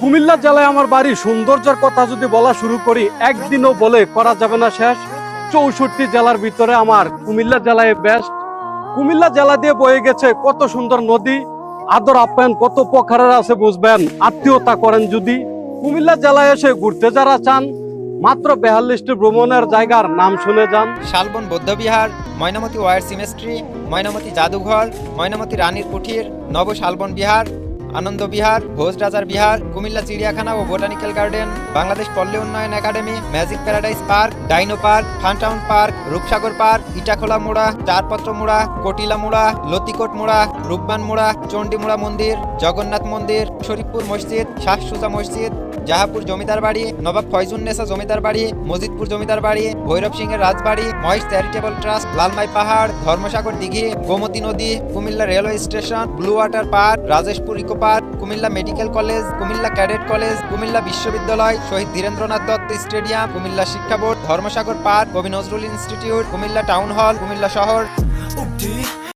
কুমিল্লা জেলায় আমার বাড়ি সৌন্দর্যের কথা যদি বলা শুরু করি, একদিনও বলে করা যাবে না শেষ। চৌষট্টি জেলার ভিতরে আমার কুমিল্লা জেলায় বেস্ট কুমিল্লা জেলা দিয়ে বয়ে গেছে কত সুন্দর নদী। আদর, আপ্যায়ন কত প্রকারের আছে বুঝবেন, আত্মীয়তা করেন যদি। কুমিল্লা জেলায় এসে ঘুরতে যারা চান, মাত্র বেহাল্লিশটি ভ্রমণের জায়গার নাম শুনে যান। শালবন বৌদ্ধবিহার, ময়নামতি ওয়ার সিমেস্ট্রি, ময়নামতি জাদুঘর, ময়নামতি রানীর কুঠির নব শালবন বিহার আনন্দ বিহার, ভোজ রাজার বিহার, কুমিল্লা চিড়িয়াখানা ও বোটানিক্যাল গার্ডেন, বাংলাদেশ পল্লী উন্নয়ন academy, magic paradise park, dino park, Funtown park, Rupsagar park, Itakhola Mura Charpatra Mura, কটিলা মোড়া, লতিকোট মোড়া, রূপবান মোড়া, চণ্ডীমোড়া মন্দির, জগন্নাথ মন্দির, শরীফপুর মসজিদ, শাহ সুজা মসজিদ জাহাপুর জমিদার বাড়ি, নবাব ফয়জুন্নেসা জমিদার বাড়ি, মজিদপুর জমিদার বাড়ি, ভৈরব সিং এর রাজবাড়ি, মহেশ চ্যারিটেবল ট্রাস্ট, লালমাই পাহাড়, ধর্মসাগর দিঘি, গোমতী নদী, Comilla railway station, blue water park, Rajeshpur eco park, Comilla medical college, Comilla cadet college, Comilla বিশ্ববিদ্যালয়, শহীদ ধীরেন্দ্রনাথ দত্ত স্টেডিয়াম, কুমিল্লা শিক্ষা বোর্ড, ধর্মসাগর পার্ক, কবি Nazrul institute, Comilla town hall, Comilla শহর।